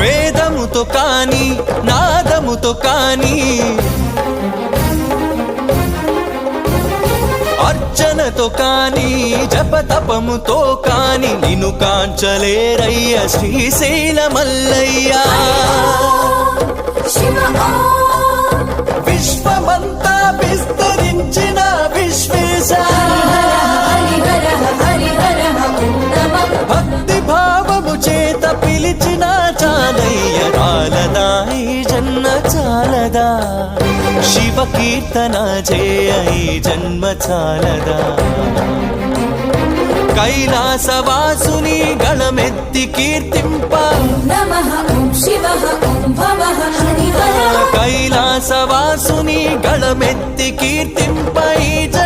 వేదముతో కాని నాదముతో కాని అర్చనతో కాని జపతపముతో కాని నిన్ను కాంచలేరయ్య శ్రీశైల మల్లయ్యా నిలిచిన చాలయ్య చాలదా ఈ జన్మ చాలదా? శివ కీర్తన చేయ ఈ జన్మ చాలదా? కైలాసవాసుని గణమెత్తి కీర్తింప. కైలాసవాసుని గణమెత్తి కీర్తింపై జ